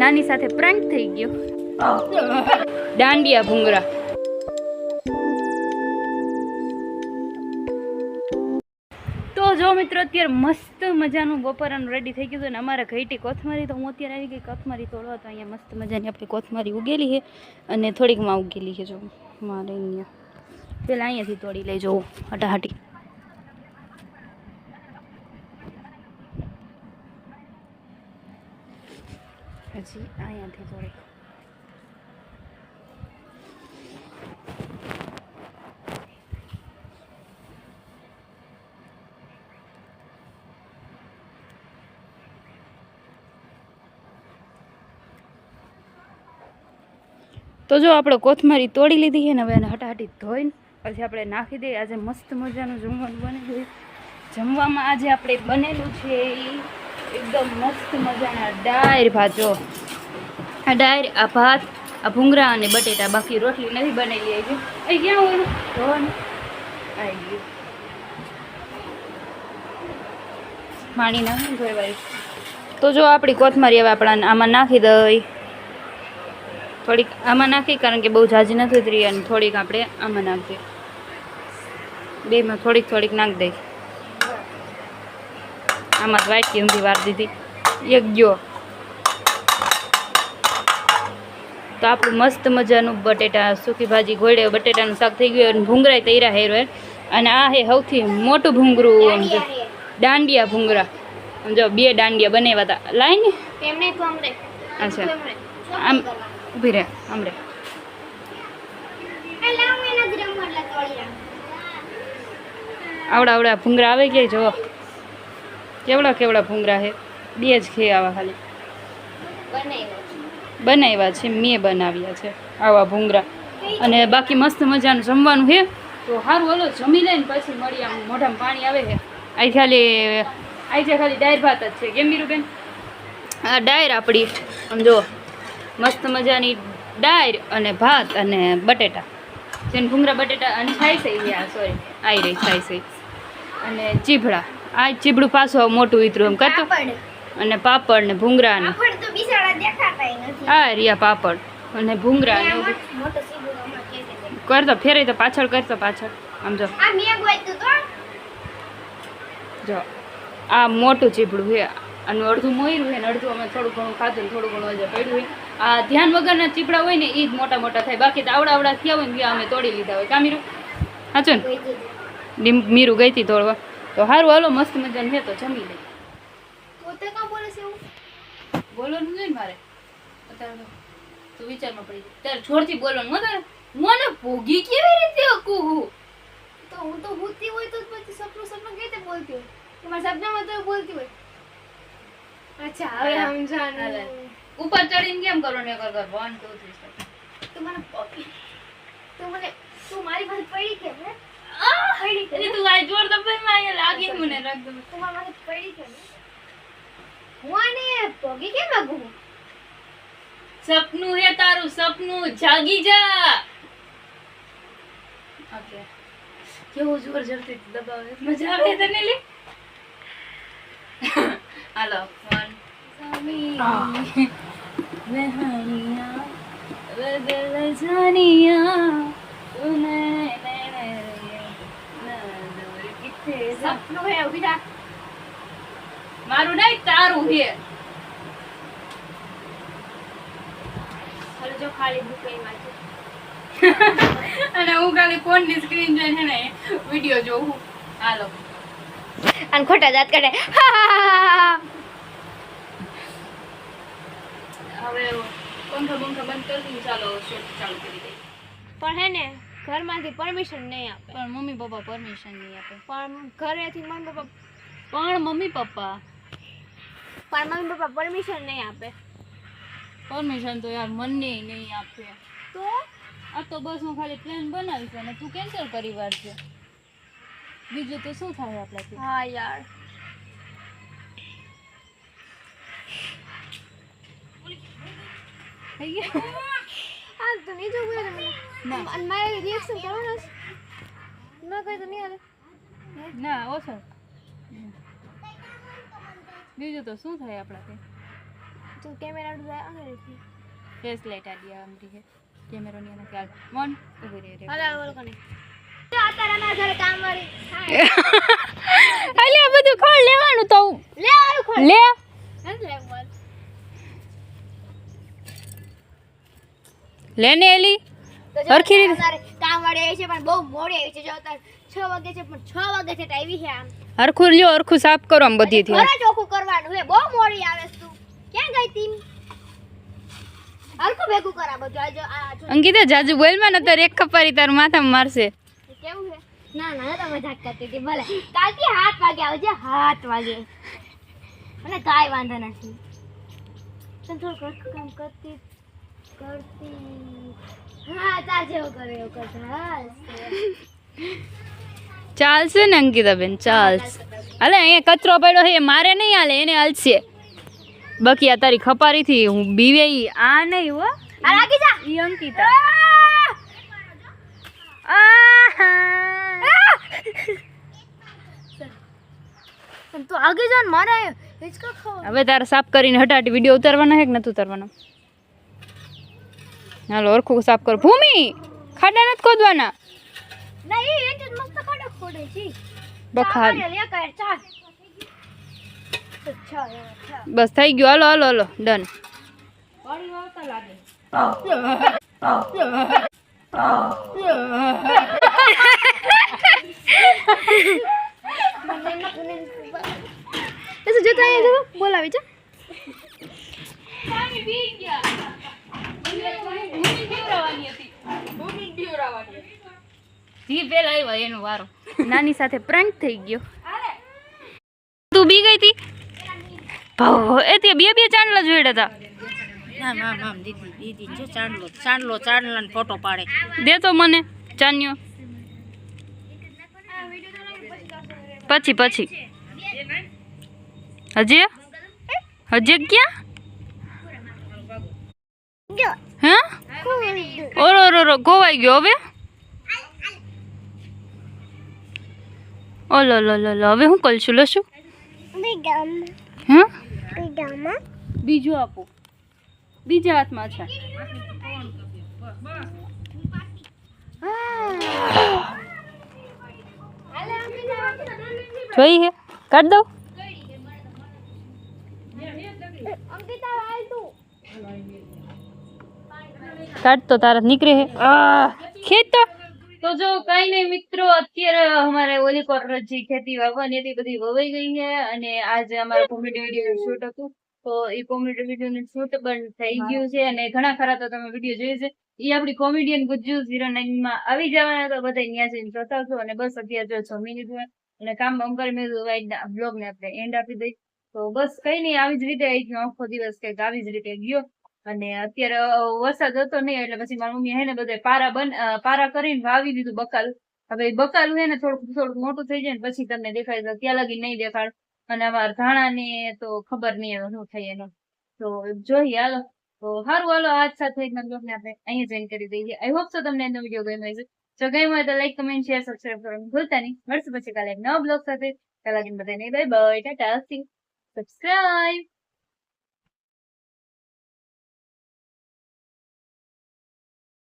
નાની સાથે પ્રાંક થઈ ગયો. દાંડિયા ભૂંગરા તો જો મિત્રો, અત્યારે મસ્ત મજાનું બપોરાનું રેડી થઈ ગયું હતું ને અમારા ઘઈટી કોથમારી. તો હું અત્યારે આવી ગઈ કોથમારી તોડવા તો અહીંયા મસ્ત મજાની આપણી કોથમારી ઉગેલી છે અને થોડીકમાં ઉગેલી છે જો, મારે અહીંયા. પેલા અહીંયાથી તોડી લઈ જવું હટાહટી. હજી અહીંયાથી થોડીક. તો જો આપણે કોથમારી તોડી લીધી છે ને હવે એને હટાહટી ધોઈને પછી આપણે નાખી દઈએ. આજે મસ્ત મજાનું જમવાનું બની ગયું જમવામાં આજે આપણે બનેલું છે ઈ એકદમ મસ્ત મજાના ડાયર ભાત, જો. આ ડાયર, આ ભાત, આ ભૂંગળા અને બટેટા. બાકી રોટલી નથી બનેલી આવી અહીં ક્યાં હોય? જોવાનું આવી ગયું. પાણી નાખી તો જો આપણી કોથમારી હવે આપણા આમાં નાખી દઈ. થોડીક આમાં નાખી કારણ કે બહુ જાજી નથી ઉતરી અને થોડીક આપણે આમાં નાખી દઈએ. બેમાં થોડીક થોડીક નાખી દઈ આમાં વાટકી ઊંધી વાર દીધી. એક ગયો તો આપણું મસ્ત મજાનું બટેટા સૂકી ભાજી ઘોડે બટેટાનું શાક થઈ ગયું અને ભૂંગરાય તૈરા હેરો અને આ હે સૌથી મોટું ભૂંગરું આમ જો. દાંડિયા ભૂંગરા જો બે દાંડિયા બનાવ્યા હતા. લાઈ ને. એમને તો અમરે અચ્છા. આમ ઊભી રહે આમ રે. એ લાવ મેં નથી રમવા એટલે તોડી રાખ આવડા આવડા ભૂંગરા આવે કે જો કેવડા કેવડા ભૂંગરા છે બે જ ખે આવા ખાલી બનાવ્યો છે, મેં બનાવ્યા છે આવા ભૂંગરા અને બાકી મસ્ત મજાનું જમવાનું છે તો સારું હલો, જમી લઈને પછી મળી આમ મોઢામાં પાણી આવે છે આઈ ખાલી છે ખાલી ડાયર ભાત જ છે. કેમ બેન આ ડાયર આપણી આમ જો મસ્ત મજાની ડાયર અને ભાત અને બટેટા. જેને ભૂંગરા બટેટા અને ખાઈ છે સોરી આઈ રહી ખાઈ છે અને ચીભડા. આ ચીબડું પાછું મોટું ઈતરું એમ કરતો. અને પાપડ ને ભૂંગરા ને આ રહ્યા પાપડ. અને ભૂંગરા ને. કરતો ફેરે તો. પાછળ કરતો પાછળ. આમ જો. જો આ મોટું ચીપડું છે. અને અડધું મોયરું છે ને અડધું અમે થોડું ઘણું ખાધું થોડું ઘણું હજુ પડ્યું હોય આ ધ્યાન વગરના ચીપડા હોય ને એ જ મોટા મોટા થાય. બાકી તો આવડા આવડા થયા હોય ને અમે તોડી લીધા હોય. કા મીરું? સાચું ને? મીરું ગઈ હતી તોડવા તો સારું હાલો મસ્ત મજાનું હે તો જમી લઈ પોતે કાં બોલે છે એવું? બોલવાનું નહીં મારે? અત્યારે તો વિચારમાં પડી તારે જોરથી બોલવાનું હો તારે? મને ભોગી કેવી રીતે હકું હું? તો હું તો ભૂતી હોય તો પછી સપનું સપનું કેવી રીતે બોલતી હોય? તમારા સપનામાં તો બોલતી હોય? અચ્છા હવે સમજાણું. ઉપર ચડીને કેમ કરો ને કર કર 1 2 3 તો મને તો મને તું મારી પાસે પડી કેમ હે? પડી તું આ જોર દબાઈ માં અહીંયા લાગે મને રાખ દો તું મારી પડી છે હું આને પગી કેમ લાગુ? સપનું હે તારું સપનું જાગી જા. ઓકે. કેવું જોર જરતી દબાવે. મજા આવે તને લે? હાલો વન વહાણિયા બદલ જાનિયા. તુને નૈને રૈયા ના દૂર કિથે જા સપનું હે ઊભી થા મારું નહીં તારું હે. હાલો જો ખાલી બુક કઈ વાંચો અને હું ખાલી ફોનની સ્ક્રીન જોઈને ને વીડિયો જોઉં. હાલો. અને ખોટા દાંત કાઢે. હવે પંખા બંખા બંધ કરી દઉં ચાલો શોટ ચાલુ કરી દઈએ. પણ હે ને ઘરમાંથી પરમિશન નહીં આપે. પણ મમ્મી પપ્પા પરમિશન નહીં આપે. પણ ઘરેથી મમ્મી પપ્પા પણ મમ્મી પપ્પા પણ મમ્મી પપ્પા પરમિશન નહીં આપે. પરમિશન તો યાર મને નહીં આપે. તો? આ તો બસ હું ખાલી પ્લાન બનાવીશ અને તું કેન્સલ કરી વાળજે. બીજું તો શું થાય આપણાથી? હા યાર. થઈ ગયા? આ તો નહીં જોવું અને મારે રિએક્શન કરવાનું છે. ન કરે તો નહીં હાલે. ના ઓછો. બીજું તો શું થાય આપણાથી તો કેમેરા આગળ ફેસ લાઈટ આડી આમરી હે કેમેરો ની આના ખ્યાલ. મોન ઊભી રહે રે બોલો કોને અલ્યા બધું ખોલ લેવાનું તો લે આવું ખોલ લે. લેને એલી. તો જો રીતે. કામ વાળી આવી છે પણ બહુ મોડી આવી છે. જો અત્યારે છ વાગે છે પણ છ વાગે છે આવી છે આમ. હરખું લ્યો હરખું સાફ કરો આમ બધી થી ચોખ્ખું કરવાનું છે. બહુ મોડી આવે તું. ક્યાં ગઈ તી? હરખું ભેગું કરા બધું. આ જો આ અંકિતા જાજુ બોલમાં નતર એક ખપારી તાર માથામાં મારશે. કેવું છે? ના ના તો મજાક કરતી હતી. ભલે. કાલથી હાથ વાગે આવજે હાથ વાગે. મને કાંઈ વાંધો નથી. તને થોડુંક કામ કરતી કરતી. હા તાર જેવું કરે એવું કરતા હા ચાલશે ને અંકિતા બેન ચાલશે. અલે અહીંયા કચરો પડ્યો છે મારે નહીં હાલે એને હાલશે. બાકી આ તારી ખપારી થી હું બીવે આ નહીં હો. ઈ અંકિતા. તું આગે જા મારે હવે તારે સાફ કરીને હટાટી વીડિયો ઉતારવાનો છે કે નથી ઉતારવાનો? હાલો ઓરખું સાફ કર. ભૂમિ ખાડા નથી ખોદવાના. જ મસ્ત ખાડો ખોડે છે. બખા ચાલ, લે કર ચાલ. તો ચાલ ચાલ બસ થઈ ગયું. હાલો હાલો હાલો ડન. એસે જો ત્યાં જો બોલાવી છે જી એનો વારો. નાની સાથે પ્રાંક થઈ ગયો. તું બી ગઈ તી ભાવ એ તે બે બે ચાંદલા જોડ્યા હતા. ના ના ના દીદી દીદી જો ચાંદલો ચાંદલો ચાંદલા ફોટો પાડે. દે તો મને ચાન્યો પછી પછી. હજી? હજી ક્યાં? હા? ઓરો ઓરો ઓરો ગોવાઈ ગયો હવે? ઓલો લો લો લો હવે હું કરશું લશું હે બીજું આપો બીજા હાથમાં છે જોઈ હે કાઢ દઉં કાઢ તો તારા નીકળે હે ખેત તો જો કઈ નહીં મિત્રો, અત્યારે અમારે ઓલી કોર્નર ખેતી વાવવાની હતી બધી વવાઈ ગઈ છે અને આજે અમારો કોમેડી વીડિયો શૂટ હતું. તો એ કોમેડી વીડિયો નું શૂટ બંધ થઈ ગયું છે અને ઘણા ખરા તો તમે વીડિયો જોયો છે. એ આપણી કોમેડિયન ગુજ્જુ ઝીરો નાઇનમાં આવી જવાના તો બધા ત્યાં જઈને જોતા છો અને બસ અત્યારે જો મિનિટ હોય અને કામ બમ કરી મેં બ્લોગ ને આપણે એન્ડ આપી દઈ. તો બસ કઈ નહીં આવી જ રીતે આખો દિવસ કંઈક આવી જ રીતે ગયો. અને અત્યારે વરસાદ હતો નહીં, એટલે પછી મારી મમ્મી હે ને બધે પારા બન પારા કરીને વાવી દીધું બકાલ. હવે બકાલ હે ને થોડુંક થોડુંક મોટું થઈ જાય ને પછી તમને દેખાય તો ત્યાં લગી નહીં દેખાડ. અને અમારા ધાણા ને તો ખબર નહીં હવે શું થાય એનું. તો જોઈએ, હાલો. તો સારું હાલો, આજ સાથે એક નંબર ને આપણે અહીંયા જોઈન કરી દઈએ આઈ હોપ સો તમને એનો વીડિયો ગમ્યો હશે. જો ગમ્યો હોય તો લાઈક કમેન્ટ શેર સબસ્ક્રાઈબ કરવાનું ભૂલતા નહીં. મળશે પછી કાલે એક નવા બ્લોગ સાથે. લગીને બધાને બાય બાય ટાટા સબસ્ક્રાઈબ